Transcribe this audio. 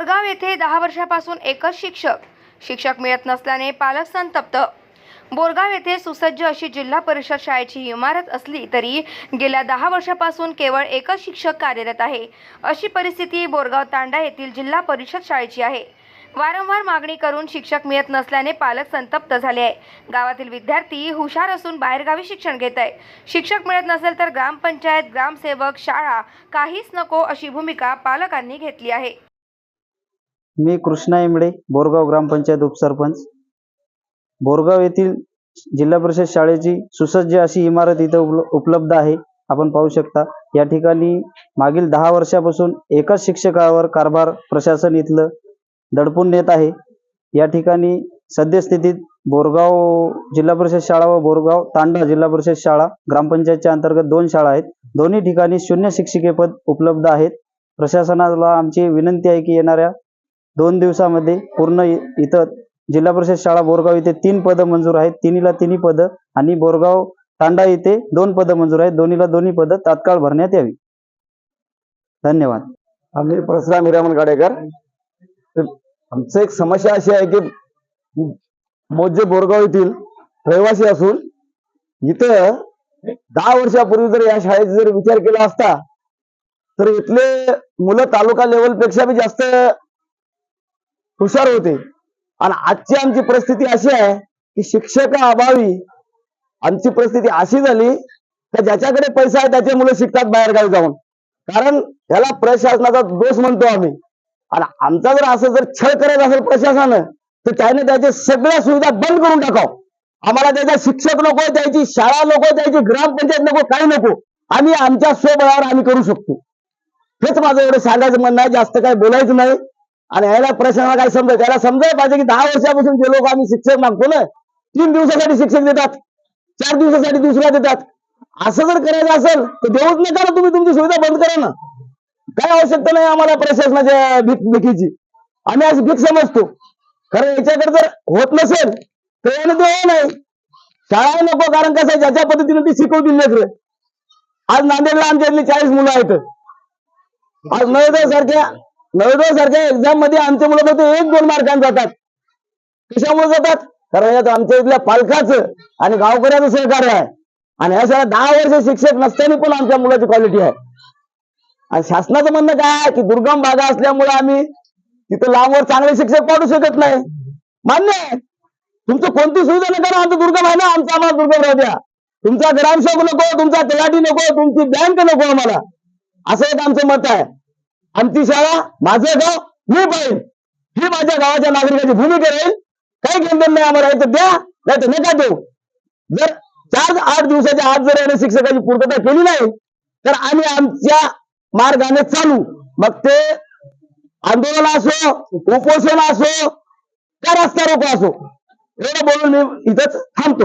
बोरगाव येथे दहा वर्षापासून एकच शिक्षक. शिक्षक मिळत नसल्याने पालक संतप्त. बोरगाव येथे सुसज्ज अशी जिल्हा परिषद शाळेची इमारत असली तरी गेल्या दहा वर्षापासून केवळ एकच शिक्षक कार्यरत आहे. अशी परिस्थिती बोरगाव तांडा येथील जिल्हा परिषद शाळेची आहे. वारंवार मागणी करून शिक्षक मिळत नसल्याने पालक संतप्त झाले आहे. गावातील विद्यार्थी हुशार असून बाहेरगावी शिक्षण घेत आहे. शिक्षक मिळत नसेल तर ग्रामपंचायत ग्रामसेवक शाळा काहीच नको अशी भूमिका पालकांनी घेतली आहे. मी कृष्णा इंबडे बोरगाव ग्रामपंचायत उपसरपंच. बोरगाव येथील जिल्हा परिषद शाळेची सुसज्ज अशी इमारत इथं उपल उपलब्ध आहे. आपण पाहू शकता या ठिकाणी मागील दहा वर्षापासून एकाच शिक्षकावर कारभार प्रशासन इथलं दडपून नेत आहे. या ठिकाणी सद्यस्थितीत बोरगाव जिल्हा परिषद शाळा व बोरगाव तांडा जिल्हा परिषद शाळा ग्रामपंचायतच्या अंतर्गत दोन शाळा आहेत. दोन्ही ठिकाणी शून्य शिक्षिकेपद उपलब्ध आहेत. प्रशासनाला आमची विनंती आहे की येणाऱ्या दोन दिवसामध्ये पूर्ण इथं जिल्हा परिषद शाळा बोरगाव इथे तीन पदं मंजूर आहेत. तिन्हीला तिन्ही पदं आणि बोरगाव तांडा इथे दोन पदं मंजूर आहेत. दोन्हीला दोन्ही पदं तात्काळ भरण्यात यावी. धन्यवाद. आम्ही परशुराम हिरामन गाडेकर. आमचं एक समस्या अशी आहे की मोजे बोरगाव येथील रहिवासी असून इथं दहा वर्षापूर्वी जर या शाळेचा जर विचार केला असता तर इथले मुलं तालुका लेवलपेक्षा बी जास्त हुशार होते. आणि आजची आमची परिस्थिती अशी आहे की शिक्षका अभावी आमची परिस्थिती अशी झाली तर ज्याच्याकडे पैसा आहे त्याचे मुलं शिकतात बाहेरगावी जाऊन. कारण त्याला प्रशासनाचा दोष म्हणतो आम्ही. आणि आमचा जर असं जर छळ करत असेल प्रशासनानं तर त्याने त्याच्या सगळ्या सुविधा बंद करून टाकाव. आम्हाला त्याचा शिक्षक नको त्याची शाळा नको त्याची ग्रामपंचायत नको काही नको. आम्ही आमच्या स्वबळावर आम्ही करू शकतो. हेच माझं एवढं सांगायचं म्हणणं आहे. जास्त काही बोलायचं नाही. आणि याला प्रशासनाला काय समजायचं त्याला समजायला पाहिजे की दहा वर्षापासून जे लोक आम्ही शिक्षक मागतो ना तीन दिवसासाठी शिक्षक देतात चार दिवसासाठी दुसरा देतात. असं जर करायचं असेल तर देऊच नका ना तुम्ही तुमची सुविधा बंद करा ना. काय आवश्यकता नाही आम्हाला प्रशासनाच्या भीक भीकीची आम्ही आज भीक समजतो. खरं याच्याकडे जर होत नसेल तर याने देऊ नाही. शाळा नको कारण कसं ज्याच्या पद्धतीने ती शिकवतील लेकरं. आज नांदेडला आमच्या इथली चाळीस मुलं आहेत. आज नवोदय सारख्या नवोदय सारख्या एक्झाममध्ये आमचे मुलं फक्त एक दोन मार्कांना जातात. कशामुळे जातात? कारण यात आमच्या इथल्या पालकाचं आणि गावकऱ्याचं सहकार्य आहे. आणि या सगळ्या दहा वर्ष शिक्षक नसताना पण आमच्या मुलाची क्वालिटी आहे. आणि शासनाचं म्हणणं काय की दुर्गम भागा असल्यामुळे आम्ही तिथं लांबवर चांगले शिक्षक पाठवू शकत नाही. मान्य आहे. तुमचं कोणती सुविधा नका ना आमचं दुर्गम आहे ना आमचं आम्हाला दुर्गम राहू द्या. तुमचा ग्रामसेवक नको तुमचा तलाठी नको तुमची बँक नको आम्हाला. असं एक आमचं मत आहे. आमची शाळा माझं गाव मी पाहिजे ही माझ्या गावाच्या नागरिकाची भूमिका राहील. काही घेणं नाही आम्हाला तर द्या नाही तर नका देऊ. जर चार आठ दिवसाच्या आत जर याने शिक्षकाची पूर्तता केली नाही तर आम्ही आमच्या मार्गाने चालू. मग ते आंदोलन असो उपोषण असो का रस्ता रोको असो? एवढं बोलून मी इथंच थांबतो.